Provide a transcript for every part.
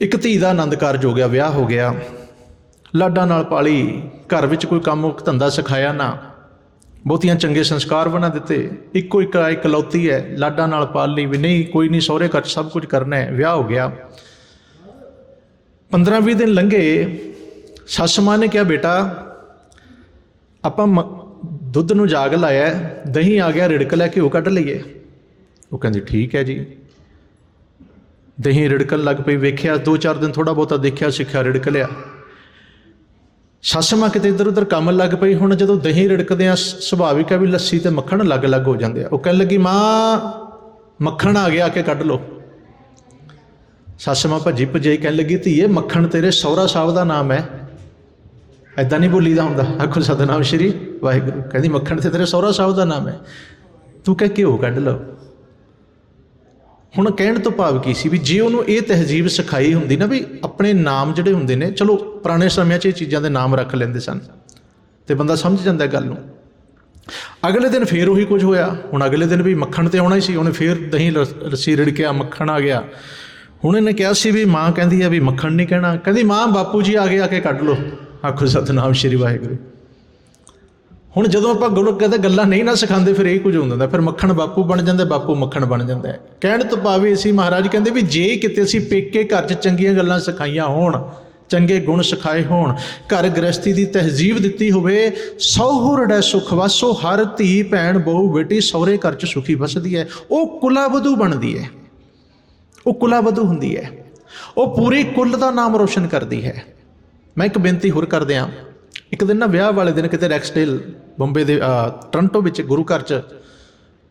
ਇੱਕ ਧੀ ਦਾ ਆਨੰਦ ਕਾਰਜ ਹੋ ਗਿਆ, ਵਿਆਹ ਹੋ ਗਿਆ। ਲਾਡਾਂ ਨਾਲ ਪਾਲੀ, ਘਰ ਵਿੱਚ ਕੋਈ ਕੰਮ ਧੰਦਾ ਸਿਖਾਇਆ ਨਾ। ਬਹੁਤੀਆਂ ਚੰਗੇ ਸੰਸਕਾਰ ਬਣਾ ਦਿੱਤੇ। ਇੱਕੋ ਇੱਕ ਇਕਲੌਤੀ ਹੈ, ਲਾਡਾਂ ਨਾਲ ਪਾਲ ਲਈ ਵੀ ਨਹੀਂ, ਕੋਈ ਨਹੀਂ, ਸਹੁਰੇ ਘਰ ਸਭ ਕੁਝ ਕਰਨਾ ਹੈ, ਵਿਆਹ ਹੋ ਗਿਆ। 15-20 ਦਿਨ ਲੰਘੇ, ਸੱਸ ਮਾਂ ਨੇ ਕਿਹਾ, ਬੇਟਾ, ਆਪਾਂ ਮ- ਦੁੱਧ ਨੂੰ ਜਾਗ ਲਾਇਆ ਦਹੀਂ ਆ ਗਿਆ, ਰਿੜਕ ਲੈ ਕੇ ਉਹ ਕੱਢ ਲਈਏ। ਉਹ ਕਹਿੰਦੀ, ਠੀਕ ਹੈ ਜੀ। ਦਹੀਂ ਰਿੜਕਣ ਲੱਗ ਪਈ, ਵੇਖਿਆ ਦੋ ਚਾਰ ਦਿਨ ਥੋੜਾ ਬਹੁਤਾ ਦੇਖਿਆ, ਸਿੱਖਿਆ, ਰਿੜਕ ਲਿਆ। ਸੱਸ ਮਾਂ ਕਿਤੇ ਇੱਧਰ ਉੱਧਰ ਕੰਮ ਲੱਗ ਪਈ, ਹੁਣ ਜਦੋਂ ਦਹੀਂ ਰਿੜਕਦੇ ਆ ਸੁਭਾਵਿਕ ਆ ਵੀ ਲੱਸੀ ਤੇ ਮੱਖਣ ਅਲੱਗ-ਅਲੱਗ ਹੋ ਜਾਂਦੇ ਆ। ਉਹ ਕਹਿਣ ਲੱਗੀ, ਮਾਂ, ਮੱਖਣ ਆ ਗਿਆ, ਆ ਕੇ ਕੱਢ ਲੋ ਸੱਸ ਮਾਂ ਭੱਜੀ ਭਜਾਈ ਕਹਿਣ ਲੱਗੀ, ਧੀਏ, ਮੱਖਣ ਤੇਰੇ ਸਹੁਰਾ ਸਾਹਿਬ ਦਾ ਨਾਮ ਹੈ। ਐਦਾਂ ਨਹੀਂ ਬੋਲੀਦਾ ਹੁੰਦਾ। ਆਖੋ, ਸਤਨਾਮ ਸ਼੍ਰੀ ਵਾਹਿਗੁਰੂ, ਕਹਿੰਦੀ ਮੱਖਣ ਤੇ ਤੇਰੇ ਸਹੁਰਾ ਸਾਹਿਬ ਦਾ ਨਾਮ ਹੈ। ਤੂੰ ਕਹਿ, ਘਿਓ ਕੱਢ ਲਓ। ਹੁਣ ਕਹਿਣ ਤੋਂ ਭਾਵ ਕੀ ਸੀ ਵੀ ਜੇ ਉਹਨੂੰ ਇਹ ਤਹਿਜੀਬ ਸਿਖਾਈ ਹੁੰਦੀ ਨਾ ਵੀ ਆਪਣੇ ਨਾਮ ਜਿਹੜੇ ਹੁੰਦੇ ਨੇ, ਚਲੋ ਪੁਰਾਣੇ ਸਮਿਆਂ 'ਚ ਇਹ ਚੀਜ਼ਾਂ ਦੇ ਨਾਮ ਰੱਖ ਲੈਂਦੇ ਸਨ ਤੇ ਬੰਦਾ ਸਮਝ ਜਾਂਦਾ ਗੱਲ ਨੂੰ। ਅਗਲੇ ਦਿਨ ਫੇਰ ਉਹੀ ਕੁਝ ਹੋਇਆ। ਹੁਣ ਅਗਲੇ ਦਿਨ ਵੀ ਮੱਖਣ ਤੇ ਆਉਣਾ ਹੀ ਸੀ। ਉਹਨੇ ਫੇਰ ਦਹੀਂ ਲ- ਲੱਸੀ ਰਿੜਕਿਆ ਮੱਖਣ ਆ ਗਿਆ। ਹੁਣ ਇਹਨੇ ਕਿਹਾ ਸੀ ਵੀ ਮਾਂ ਕਹਿੰਦੀ ਆ ਵੀ ਮੱਖਣ ਨਹੀਂ ਕਹਿਣਾ। ਕਹਿੰਦੀ, ਮਾਂ, ਬਾਪੂ ਜੀ ਆ ਗਏ, ਆ ਕੇ ਕੱਢ ਲੋ ਆਖੋ, ਸਤਨਾਮ ਸ਼੍ਰੀ ਵਾਹਿਗੁਰੂ। ਹੁਣ ਜਦੋਂ ਆਪਾਂ ਗੁਰੂ ਕਹਿੰਦੇ ਗੱਲਾਂ ਨਹੀਂ ਨਾ ਸਿਖਾਉਂਦੇ, ਫਿਰ ਇਹ ਕੁਝ ਹੁੰਦਾ, ਫਿਰ ਮੱਖਣ ਬਾਪੂ ਬਣ ਜਾਂਦਾ, ਬਾਪੂ ਮੱਖਣ ਬਣ ਜਾਂਦਾ। ਕਹਿਣ ਤੋਂ ਭਾਵੇਂ ਅਸੀਂ ਮਹਾਰਾਜ ਕਹਿੰਦੇ ਵੀ ਜੇ ਕਿਤੇ ਅਸੀਂ ਪੇਕੇ ਘਰ 'ਚ ਚੰਗੀਆਂ ਗੱਲਾਂ ਸਿਖਾਈਆਂ ਹੋਣ, ਚੰਗੇ ਗੁਣ ਸਿਖਾਏ ਹੋਣ, ਘਰ ਗ੍ਰਸਤੀ ਦੀ ਤਹਿਜ਼ੀਬ ਦਿੱਤੀ ਹੋਵੇ ਸੌਹੁਰੜੈ ਸੁਖ ਵਾਸੋ, ਹਰ ਧੀ ਭੈਣ ਬਹੂ ਬੇਟੀ ਸਹੁਰੇ ਘਰ 'ਚ ਸੁਖੀ ਵਸਦੀ ਹੈ। ਉਹ ਕੁਲਾਵਧੂ ਬਣਦੀ ਹੈ। ਉਹ ਕੁਲਾਵਧੂ ਹੁੰਦੀ ਹੈ। ਉਹ ਪੂਰੀ ਕੁੱਲ ਦਾ ਨਾਮ ਰੋਸ਼ਨ ਕਰਦੀ ਹੈ। ਮੈਂ ਇੱਕ ਬੇਨਤੀ ਹੋਰ ਕਰਦੇ ਹਾਂ। ਇੱਕ ਦਿਨ ਨਾ ਵਿਆਹ ਵਾਲੇ ਦਿਨ ਕਿਤੇ ਰੈਕਸਟੇਲ ਬੰਬੇ ਦੇ ਅਹ, ਵਿੱਚ ਗੁਰੂ ਘਰ 'ਚ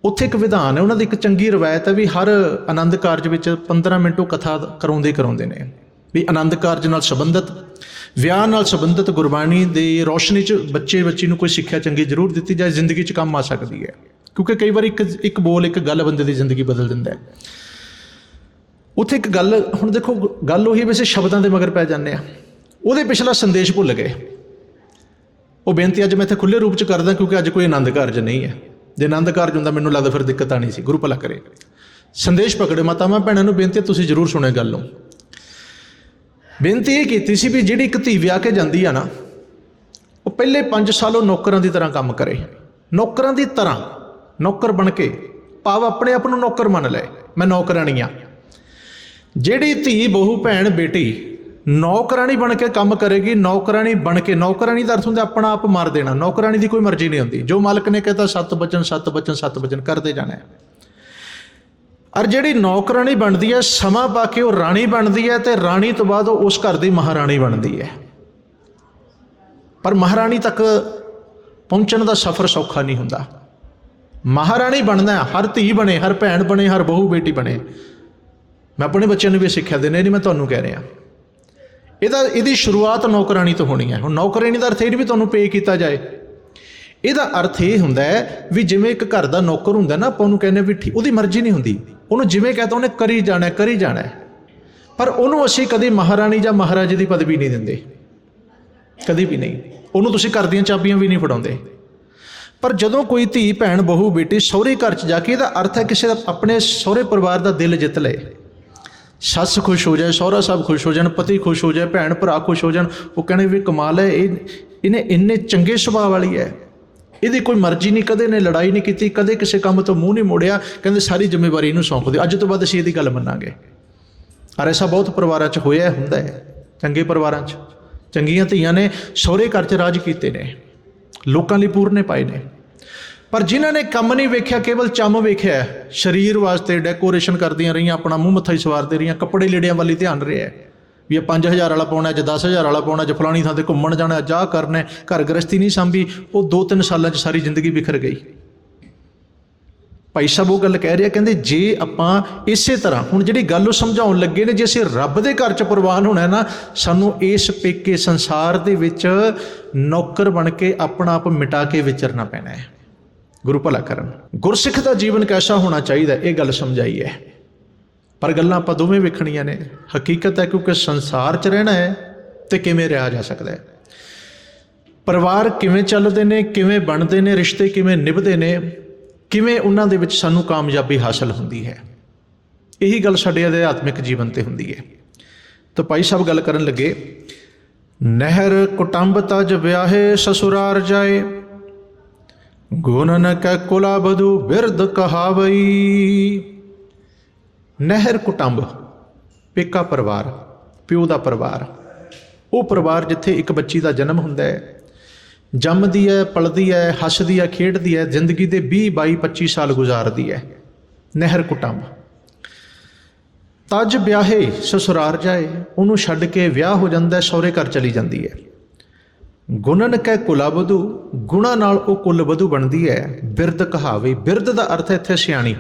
ਉੱਥੇ ਇੱਕ ਵਿਧਾਨ ਹੈ ਉਹਨਾਂ ਦੀ ਇੱਕ ਚੰਗੀ ਰਵਾਇਤ ਹੈ ਵੀ ਹਰ ਆਨੰਦ ਕਾਰਜ ਵਿੱਚ 15 ਮਿੰਟ ਉਹ ਕਥਾ ਕਰਾਉਂਦੇ ਕਰਾਉਂਦੇ ਨੇ। ਵੀ ਆਨੰਦ ਕਾਰਜ ਨਾਲ ਸੰਬੰਧਿਤ ਵਿਆਹ ਨਾਲ ਸੰਬੰਧਿਤ ਗੁਰਬਾਣੀ ਦੀ ਰੋਸ਼ਨੀ 'ਚ ਬੱਚੇ ਬੱਚੀ ਨੂੰ ਕੋਈ ਸਿੱਖਿਆ ਚੰਗੀ ਜ਼ਰੂਰ ਦਿੱਤੀ ਜਾਏ ਜ਼ਿੰਦਗੀ 'ਚ ਕੰਮ ਆ ਸਕਦੀ ਹੈ। ਕਿਉਂਕਿ ਕਈ ਵਾਰ ਇੱਕ ਇੱਕ ਬੋਲ ਇੱਕ ਗੱਲ ਬੰਦੇ ਦੀ ਜ਼ਿੰਦਗੀ ਬਦਲ ਦਿੰਦਾ ਹੈ। ਉੱਥੇ ਇੱਕ ਗੱਲ ਹੁਣ ਦੇਖੋ ਗੱਲ ਉਹੀ ਵੈਸੇ ਸ਼ਬਦਾਂ ਦੇ ਮਗਰ ਪੈ ਜਾਂਦੇ ਆ ਉਹਦੇ ਪਿਛਲਾ ਸੰਦੇਸ਼ ਭੁੱਲ ਗਏ। ਉਹ ਬੇਨਤੀ ਅੱਜ ਮੈਂ ਇੱਥੇ ਖੁੱਲੇ ਰੂਪ ਚ ਕਰਦਾ ਕਿਉਂਕਿ ਅੱਜ ਕੋਈ ਆਨੰਦ ਕਾਰਜ ਨਹੀਂ ਹੈ। ਜੇ ਆਨੰਦ ਕਾਰਜ ਹੁੰਦਾ ਮੈਨੂੰ ਲੱਗਦਾ ਫਿਰ ਦਿੱਕਤ ਆਣੀ ਸੀ। ਗੁਰੂ ਭਲਾ ਕਰੇ। ਸੰਦੇਸ਼ ਪਕੜੇ। ਮਾਤਾਵਾਂ ਭੈਣਾਂ ਨੂੰ ਬੇਨਤੀ ਤੁਸੀਂ ਜ਼ਰੂਰ ਸੁਣਿਓ ਗੱਲ ਨੂੰ। ਬੇਨਤੀ ਇਹ ਕੀਤੀ ਸੀ ਵੀ ਜਿਹੜੀ ਇੱਕ ਧੀ ਵਿਆਹ ਕੇ ਜਾਂਦੀ ਆ ਨਾ, ਉਹ ਪਹਿਲੇ 5 ਸਾਲ ਉਹ ਨੌਕਰਾਂ ਦੀ ਤਰ੍ਹਾਂ ਕੰਮ ਕਰੇ। ਨੌਕਰਾਂ ਦੀ ਤਰ੍ਹਾਂ ਨੌਕਰ ਬਣ ਕੇ ਭਾਵ ਆਪਣੇ ਆਪ ਨੂੰ ਨੌਕਰ ਮੰਨ ਲੈ ਮੈਂ ਨੌਕਰਾਣੀ ਆ। ਜਿਹੜੀ ਧੀ, ਬਹੂ, ਭੈਣ, ਬੇਟੀ ਨੌਕਰਾਨੀ ਬਣ ਕੇ ਕੰਮ ਕਰੇਗੀ ਨੌਕਰਾਨੀ ਬਣ ਕੇ ਨੌਕਰਾਨੀ ਦਾ ਅਰਥ ਹੁੰਦਾ ਆਪਣਾ ਆਪ ਮਾਰ ਦੇਣਾ ਨੌਕਰਾਨੀ ਦੀ ਕੋਈ ਮਰਜ਼ੀ ਨਹੀਂ ਹੁੰਦੀ। ਜੋ ਮਾਲਕ ਨੇ ਕਹਿਤਾ, ਸੱਤ ਬਚਨ ਸੱਤ ਬਚਨ ਸੱਤ ਬਚਨ ਕਰਦੇ ਜਾਣਾ ਹੈ। ਔਰ ਜਿਹੜੀ ਨੌਕਰਾਨੀ ਬਣਦੀ ਹੈ, ਸਮਾਂ ਪਾ ਕੇ ਉਹ ਰਾਣੀ ਬਣਦੀ ਹੈ ਤੇ ਰਾਣੀ ਤੋਂ ਬਾਅਦ ਉਹ ਉਸ ਘਰ ਦੀ ਮਹਾਰਾਣੀ ਬਣਦੀ ਹੈ। ਪਰ ਮਹਾਰਾਣੀ ਤੱਕ ਪਹੁੰਚਣ ਦਾ ਸਫ਼ਰ ਸੌਖਾ ਨਹੀਂ ਹੁੰਦਾ। ਮਹਾਰਾਣੀ ਬਣਨਾ ਹਰ ਧੀ ਬਣੇ, ਹਰ ਭੈਣ ਬਣੇ, ਹਰ ਬਹੂ ਬੇਟੀ ਬਣੇ। ਮੈਂ ਆਪਣੇ ਬੱਚਿਆਂ ਨੂੰ ਵੀ ਸਿੱਖਿਆ ਦੇਣਾ ਇਹ ਨਹੀਂ ਮੈਂ ਤੁਹਾਨੂੰ ਕਹਿ ਰਿਹਾ। ਇਹਦਾ ਇਹਦੀ ਸ਼ੁਰੂਆਤ ਨੌਕਰਾਨੀ ਤੋਂ ਹੋਣੀ ਹੈ। ਹੁਣ ਨੌਕਰਾਨੀ ਦਾ ਅਰਥ ਇਹ ਵੀ ਤੁਹਾਨੂੰ ਪੇ ਕੀਤਾ ਜਾਏ। ਇਹਦਾ ਅਰਥ ਇਹ ਹੁੰਦਾ ਹੈ ਵੀ ਜਿਵੇਂ ਇੱਕ ਘਰ ਦਾ ਨੌਕਰ ਹੁੰਦਾ ਨਾ, ਆਪਾਂ ਉਹਨੂੰ ਕਹਿੰਦੇ ਵੀ ਠੀਕ ਉਹਦੀ ਮਰਜ਼ੀ ਨਹੀਂ ਹੁੰਦੀ। ਉਹਨੂੰ ਜਿਵੇਂ ਕਹਤਾ ਉਹਨੇ ਕਰੀ ਜਾਣਾ ਕਰੀ ਜਾਣਾ ਪਰ ਉਹਨੂੰ ਅਸੀਂ ਕਦੇ ਮਹਾਰਾਣੀ ਜਾਂ ਮਹਾਰਾਜੇ ਦੀ ਪਦਵੀ ਨਹੀਂ ਦਿੰਦੇ। ਕਦੇ ਵੀ ਨਹੀਂ। ਉਹਨੂੰ ਤੁਸੀਂ ਘਰ ਦੀਆਂ ਚਾਬੀਆਂ ਵੀ ਨਹੀਂ ਫੜਾਉਂਦੇ। ਪਰ ਜਦੋਂ ਕੋਈ ਧੀ, ਭੈਣ, ਬਹੂ, ਬੇਟੀ ਸਹੁਰੇ ਘਰ ਚ ਜਾ ਕੇ ਇਹਦਾ ਅਰਥ ਹੈ ਕਿਸੇ ਦਾ ਆਪਣੇ ਸਹੁਰੇ ਪਰਿਵਾਰ ਦਾ ਦਿਲ ਜਿੱਤ ਲਏ। ਸੱਸ ਖੁਸ਼ ਹੋ ਜਾਏ, ਸਹੁਰਾ ਸਾਹਿਬ ਖੁਸ਼ ਹੋ ਜਾਣ, ਪਤੀ ਖੁਸ਼ ਹੋ ਜਾਏ, ਭੈਣ ਭਰਾ ਖੁਸ਼ ਹੋ ਜਾਣ, ਉਹ ਕਹਿੰਦੇ ਵੀ ਕਮਾਲ ਹੈ, ਇਹ ਇਹਨੇ ਇੰਨੇ ਚੰਗੇ ਸੁਭਾਅ ਵਾਲੀ ਹੈ। ਇਹਦੀ ਕੋਈ ਮਰਜ਼ੀ ਨਹੀਂ, ਕਦੇ ਨੇ ਲੜਾਈ ਨਹੀਂ ਕੀਤੀ, ਕਦੇ ਕਿਸੇ ਕੰਮ ਤੋਂ ਮੂੰਹ ਨਹੀਂ ਮੋੜਿਆ, ਕਹਿੰਦੇ ਸਾਰੀ ਜ਼ਿੰਮੇਵਾਰੀ ਇਹਨੂੰ ਸੌਂਪ ਦਿਓ। ਅੱਜ ਤੋਂ ਬਾਅਦ ਅਸੀਂ ਇਹਦੀ ਗੱਲ ਮੰਨਾਂਗੇ। ਔਰ ਐਸਾ ਬਹੁਤ ਪਰਿਵਾਰਾਂ 'ਚ ਹੋਇਆ ਹੁੰਦਾ ਹੈ। ਚੰਗੇ ਪਰਿਵਾਰਾਂ 'ਚ। ਚੰਗੀਆਂ ਧੀਆਂ ਨੇ ਸਹੁਰੇ ਘਰ 'ਚ ਰਾਜ ਕੀਤੇ ਨੇ। ਲੋਕਾਂ ਲਈ ਪੂਰਨੇ ਪਾਏ ਨੇ। ਪਰ ਜਿਨ੍ਹਾਂ ਨੇ ਕੰਮ ਨਹੀਂ ਵੇਖਿਆ, ਕੇਵਲ ਚੰਮ ਵੇਖਿਆ ਸਰੀਰ ਵਾਸਤੇ ਡੈਕੋਰੇਸ਼ਨ ਕਰਦੀਆਂ ਰਹੀਆਂ, ਆਪਣਾ ਮੂੰਹ ਮੱਥਾ ਹੀ ਸਵਾਰਦੇ ਰਹੀਆਂ, ਕੱਪੜੇ ਲੇੜਿਆਂ ਵੱਲ ਧਿਆਨ ਰਿਹਾ ਵੀ ਇਹ 5000 ਵਾਲਾ ਪਾਉਣਾ ਅੱਜ 10000 ਵਾਲਾ ਪਾਉਣਾ ਅੱਜ ਫਲਾਣੀ ਥਾਂ ਤੇ ਘੁੰਮਣ ਜਾਣਾ ਅੱਜ ਆਹ ਕਰਨਾ ਘਰ ਗ੍ਰਸਤੀ ਨਹੀਂ ਸੰਭੀ, ਉਹ 2-3 ਸਾਲਾਂ 'ਚ ਸਾਰੀ ਜ਼ਿੰਦਗੀ ਵਿਖਰ ਗਈ। ਭਾਈ ਸਾਹਿਬ ਉਹ ਗੱਲ ਕਹਿ ਰਿਹਾ, ਕਹਿੰਦੇ ਜੇ ਆਪਾਂ ਇਸੇ ਤਰ੍ਹਾਂ, ਹੁਣ ਜਿਹੜੀ ਗੱਲ ਉਹ ਸਮਝਾਉਣ ਲੱਗੇ ਨੇ, ਜੇ ਅਸੀਂ ਰੱਬ ਦੇ ਘਰ 'ਚ ਪ੍ਰਵਾਨ ਹੋਣਾ ਨਾ, ਸਾਨੂੰ ਇਸ ਪੇਕੇ ਸੰਸਾਰ ਦੇ ਵਿੱਚ ਨੌਕਰ ਬਣ ਕੇ ਆਪਣਾ ਆਪ ਮਿਟਾ ਕੇ ਵਿਚਰਨਾ ਪੈਣਾ ਹੈ। ਗੁਰੂ ਭਲਾ ਕਰਨ। ਗੁਰਸਿੱਖ ਦਾ ਜੀਵਨ ਕੈਸਾ ਹੋਣਾ ਚਾਹੀਦਾ, ਇਹ ਗੱਲ ਸਮਝਾਈ ਹੈ ਪਰ ਗੱਲਾਂ ਆਪਾਂ ਦੋਵੇਂ ਵੇਖਣੀਆਂ ਨੇ। ਹਕੀਕਤ ਹੈ ਕਿਉਂਕਿ ਸੰਸਾਰ 'ਚ ਰਹਿਣਾ ਹੈ ਤੇ ਕਿਵੇਂ ਰਿਹਾ ਜਾ ਸਕਦਾ ਹੈ। ਪਰਿਵਾਰ ਕਿਵੇਂ ਚੱਲਦੇ ਨੇ, ਕਿਵੇਂ ਬਣਦੇ ਨੇ, ਰਿਸ਼ਤੇ ਕਿਵੇਂ ਨਿਭਦੇ ਨੇ, ਕਿਵੇਂ ਉਹਨਾਂ ਦੇ ਵਿੱਚ ਸਾਨੂੰ ਕਾਮਯਾਬੀ ਹਾਸਲ ਹੁੰਦੀ ਹੈ। ਇਹੀ ਗੱਲ ਸਾਡੇ ਅਧਿਆਤਮਿਕ ਜੀਵਨ ਤੇ ਹੁੰਦੀ ਹੈ। ਤਾਂ ਭਾਈ ਸਾਹਿਬ ਗੱਲ ਕਰਨ ਲੱਗੇ, ਨਹਿਰ ਕੁਟੰਬ ਤਜ ਵਿਆਹੇ, ਸਸੁਰਾਰ ਜਾਏ ਗੁਣ ਨ ਕੈ ਕੁਲਾ ਬਧੂ ਬਿਰਧ ਕਹਾਵਈ। ਨਹਿਰ ਕੁਟੰਬ, ਪੇਕਾ ਪਰਿਵਾਰ, ਪਿਓ ਦਾ ਪਰਿਵਾਰ। ਉਹ ਪਰਿਵਾਰ ਜਿੱਥੇ ਇੱਕ ਬੱਚੀ ਦਾ ਜਨਮ ਹੁੰਦਾ ਹੈ। ਜੰਮਦੀ ਹੈ, ਪਲਦੀ ਹੈ, ਹੱਸਦੀ ਹੈ, ਖੇਡਦੀ ਹੈ, ਜ਼ਿੰਦਗੀ ਦੇ 20 22 25 ਸਾਲ ਗੁਜ਼ਾਰਦੀ ਹੈ। ਨਹਿਰ ਕੁਟੰਬ। ਤਜ ਵਿਆਹੇ ਸਸੁਰਾਰ ਜਾਏ, ਉਹਨੂੰ ਛੱਡ ਕੇ ਵਿਆਹ ਹੋ ਜਾਂਦਾ ਸਹੁਰੇ ਘਰ ਚਲੀ ਜਾਂਦੀ ਹੈ। ਗੁਣਨ ਕੈ ਕੁਲਬਧੂ ਗੁਣਾ ਨਾਲ ਉਹ ਕੁਲਬਧੂ ਬਣਦੀ ਹੈ। ਬਿਰਦ ਕਹਾਵੇ, ਬਿਰਧ ਦਾ ਅਰਥ ਹੈ ਇੱਥੇ ਸਿਆਣੀ।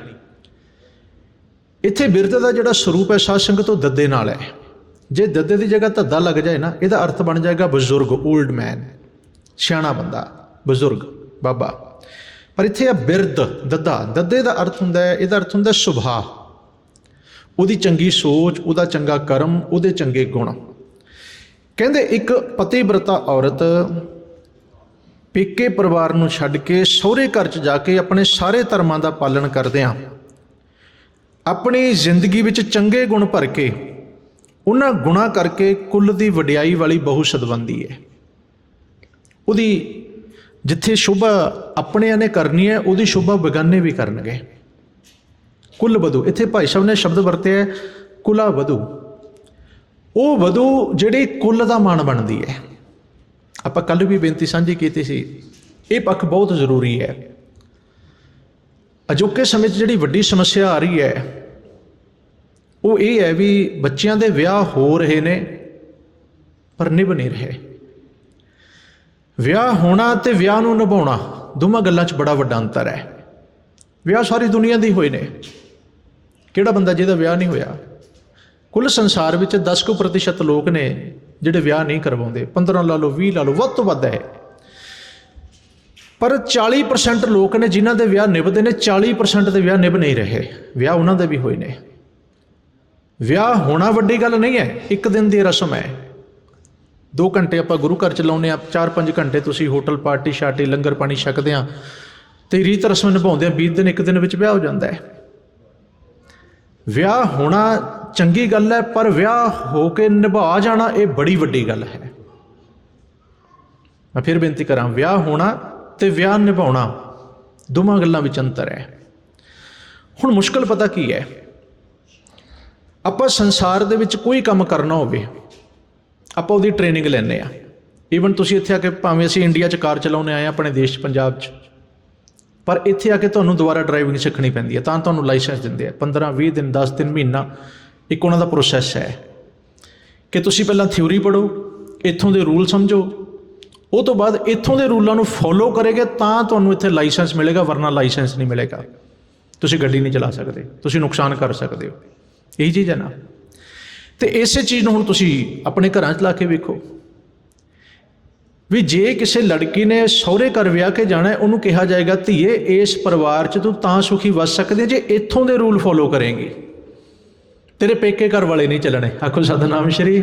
ਇੱਥੇ ਬਿਰਧ ਦਾ ਜਿਹੜਾ ਸਰੂਪ ਹੈ, ਸਾਧ ਸੰਗਤ ਉਹ ਦੱਦੇ ਨਾਲ ਹੈ। ਜੇ ਦੱਦੇ ਦੀ ਜਗ੍ਹਾ ਧੱਦਾ ਲੱਗ ਜਾਏ ਨਾ, ਇਹਦਾ ਅਰਥ ਬਣ ਜਾਏਗਾ ਬਜ਼ੁਰਗ 올ਡ ਮੈਨ ਸਿਆਣਾ ਬੰਦਾ, ਬਜ਼ੁਰਗ, ਬਾਬਾ। ਪਰ ਇੱਥੇ ਆ ਬਿਰਦ ਦੱਦਾ, ਦੱਦੇ ਦਾ ਅਰਥ ਹੁੰਦਾ ਹੈ, ਇਹਦਾ ਅਰਥ ਹੁੰਦਾ ਸੁਭਾਅ। ਉਹਦੀ ਚੰਗੀ ਸੋਚ, ਉਹਦਾ ਚੰਗਾ ਕਰਮ, ਉਹਦੇ ਚੰਗੇ ਗੁਣ। ਕਹਿੰਦੇ ਇੱਕ ਪਤੀਵਰਤਾ ਔਰਤ ਪੇਕੇ ਪਰਿਵਾਰ ਨੂੰ ਛੱਡ ਕੇ ਸਹੁਰੇ ਘਰ 'ਚ ਜਾ ਕੇ ਆਪਣੇ ਸਾਰੇ ਧਰਮਾਂ ਦਾ ਪਾਲਣ ਕਰਦਿਆਂ ਆਪਣੀ ਜ਼ਿੰਦਗੀ ਵਿੱਚ ਚੰਗੇ ਗੁਣ ਭਰ ਕੇ ਉਹਨਾਂ ਗੁਣਾ ਕਰਕੇ ਕੁੱਲ ਦੀ ਵਡਿਆਈ ਵਾਲੀ ਬਹੂ ਸਦਵੰਦੀ ਹੈ। ਉਹਦੀ ਜਿੱਥੇ ਸ਼ੋਭਾ ਆਪਣਿਆਂ ਨੇ ਕਰਨੀ ਹੈ, ਉਹਦੀ ਸ਼ੋਭਾ ਬਗਾਨੇ ਵੀ ਕਰਨਗੇ। ਕੁੱਲ ਵਧੂ। ਇੱਥੇ ਭਾਈ ਸਾਹਿਬ ਨੇ ਸ਼ਬਦ ਵਰਤਿਆ ਕੁਲਾ ਵਧੂ। ਉਹ ਵਧੂ ਜਿਹੜੇ ਕੁੱਲ ਦਾ ਮਾਣ ਬਣਦੀ ਹੈ। ਆਪਾਂ ਕੱਲ ਵੀ ਬੇਨਤੀ ਸਾਂਝੀ ਕੀਤੀ ਸੀ, ਇਹ ਪੱਖ ਬਹੁਤ ਜ਼ਰੂਰੀ ਹੈ। ਅਜੋਕੇ ਸਮੇਂ 'ਚ ਜਿਹੜੀ ਵੱਡੀ ਸਮੱਸਿਆ ਆ ਰਹੀ ਹੈ, ਉਹ ਇਹ ਹੈ ਵੀ ਬੱਚਿਆਂ ਦੇ ਵਿਆਹ ਹੋ ਰਹੇ ਨੇ, ਪਰ ਨਿਭ ਨਹੀਂ ਰਹੇ। ਵਿਆਹ ਹੋਣਾ ਤੇ ਵਿਆਹ ਨੂੰ ਨਿਭਾਉਣਾ ਦੋਵਾਂ ਗੱਲਾਂ 'ਚ ਬੜਾ ਵੱਡਾ ਅੰਤਰ ਹੈ। ਵਿਆਹ ਸਾਰੀ ਦੁਨੀਆ ਦੇ ਹੋਏ ਨੇ। ਕਿਹੜਾ ਬੰਦਾ ਜਿਹਦਾ ਵਿਆਹ ਨਹੀਂ ਹੋਇਆ? ਕੁੱਲ ਸੰਸਾਰ ਵਿੱਚ 10% ਲੋਕ ਨੇ ਜਿਹੜੇ ਵਿਆਹ ਨਹੀਂ ਕਰਵਾਉਂਦੇ 15 ਲਾ ਲਓ 20 ਲਾ ਲਓ, ਵੱਧ ਤੋਂ ਵੱਧ ਹੈ। ਪਰ 40% ਲੋਕ ਨੇ ਜਿਨ੍ਹਾਂ ਦੇ ਵਿਆਹ ਨਿਭਦੇ ਨੇ 40% ਦੇ ਵਿਆਹ ਨਿਭ ਨਹੀਂ ਰਹੇ। ਵਿਆਹ ਉਹਨਾਂ ਦੇ ਵੀ ਹੋਏ ਨੇ। ਵਿਆਹ ਹੋਣਾ ਵੱਡੀ ਗੱਲ ਨਹੀਂ ਹੈ, ਇੱਕ ਦਿਨ ਦੀ ਰਸਮ ਹੈ। 2 ਘੰਟੇ ਆਪਾਂ ਗੁਰੂ ਘਰ ਚ ਲਾਉਨੇ ਆ 4-5 ਘੰਟੇ ਤੁਸੀਂ ਹੋਟਲ ਪਾਰਟੀ ਸ਼ਾਰਟੀ ਲੰਗਰ ਪਾਣੀ ਛਕਦੇ ਆ ਤੇ ਰੀਤ ਰਸਮ ਨਿਭਾਉਂਦੇ ਆ 20 ਦਿਨ ਇੱਕ ਦਿਨ ਵਿੱਚ ਵਿਆਹ ਹੋ ਜਾਂਦਾ ਹੈ। ਵਿਆਹ ਹੋਣਾ ਚੰਗੀ ਗੱਲ ਹੈ, ਪਰ ਵਿਆਹ ਹੋ ਕੇ ਨਿਭਾ ਜਾਣਾ ਇਹ ਬੜੀ ਵੱਡੀ ਗੱਲ ਹੈ। ਮੈਂ ਫਿਰ ਬੇਨਤੀ ਕਰਾਂ, ਵਿਆਹ ਹੋਣਾ ਤੇ ਵਿਆਹ ਨਿਭਾਉਣਾ ਦੋਵਾਂ ਗੱਲਾਂ ਵਿੱਚ ਅੰਤਰ ਹੈ। ਹੁਣ ਮੁਸ਼ਕਲ ਪਤਾ ਕੀ ਹੈ? ਆਪਾਂ ਸੰਸਾਰ ਦੇ ਵਿੱਚ ਕੋਈ ਕੰਮ ਕਰਨਾ ਹੋਵੇ, ਆਪਾਂ ਉਹਦੀ ਟ੍ਰੇਨਿੰਗ ਲੈਂਦੇ ਆ ਈਵਨ ਤੁਸੀਂ ਇੱਥੇ ਆ ਕੇ ਭਾਵੇਂ ਅਸੀਂ ਇੰਡੀਆ 'ਚ ਕਾਰ ਚਲਾਉਣੇ ਆਏ ਆ ਆਪਣੇ ਦੇਸ਼ 'ਚ, ਪੰਜਾਬ 'ਚ, ਪਰ ਇੱਥੇ ਆ ਕੇ ਤੁਹਾਨੂੰ ਦੁਬਾਰਾ ਡਰਾਈਵਿੰਗ ਸਿੱਖਣੀ ਪੈਂਦੀ ਹੈ, ਤਾਂ ਤੁਹਾਨੂੰ ਲਾਇਸੈਂਸ ਦਿੰਦੇ ਆ। 15 20 ਦਿਨ 10 ਦਿਨ, ਮਹੀਨਾ ਇੱਕ ਉਹਨਾਂ ਦਾ ਪ੍ਰੋਸੈਸ ਹੈ ਕਿ ਤੁਸੀਂ ਪਹਿਲਾਂ ਥਿਊਰੀ ਪੜ੍ਹੋ, ਇੱਥੋਂ ਦੇ ਰੂਲ ਸਮਝੋ। ਉਹ ਤੋਂ ਬਾਅਦ ਇੱਥੋਂ ਦੇ ਰੂਲਾਂ ਨੂੰ ਫੋਲੋ ਕਰੇਗਾ ਤਾਂ ਤੁਹਾਨੂੰ ਇੱਥੇ ਲਾਇਸੈਂਸ ਮਿਲੇਗਾ, ਵਰਨਾ ਲਾਇਸੈਂਸ ਨਹੀਂ ਮਿਲੇਗਾ। ਤੁਸੀਂ ਗੱਡੀ ਨਹੀਂ ਚਲਾ ਸਕਦੇ, ਤੁਸੀਂ ਨੁਕਸਾਨ ਕਰ ਸਕਦੇ ਹੋ। ਇਹੀ ਚੀਜ਼ ਹੈ ਨਾ। ਤੇ ਇਸੇ ਚੀਜ਼ ਨੂੰ ਹੁਣ ਤੁਸੀਂ ਆਪਣੇ ਘਰਾਂ 'ਚ ਲਾ ਕੇ ਵੇਖੋ। ਵੀ ਜੇ ਕਿਸੇ ਲੜਕੀ ਨੇ ਸਹੁਰੇ ਘਰ ਵਿਆਹ ਕੇ ਜਾਣਾ ਉਹਨੂੰ ਕਿਹਾ ਜਾਏਗਾ, ਧੀਏ, ਇਸ ਪਰਿਵਾਰ 'ਚ ਤੂੰ ਤਾਂ ਸੁਖੀ ਵੱਸ ਸਕਦੀ ਜੇ ਇੱਥੋਂ ਦੇ ਰੂਲ ਫੋਲੋ ਕਰੇਂਗੀ। ਤੇਰੇ ਪੇਕੇ ਘਰ ਵਾਲੇ ਨਹੀਂ ਚੱਲਣੇ। ਆਖੋ ਸਤਨਾਮ ਸ਼੍ਰੀ।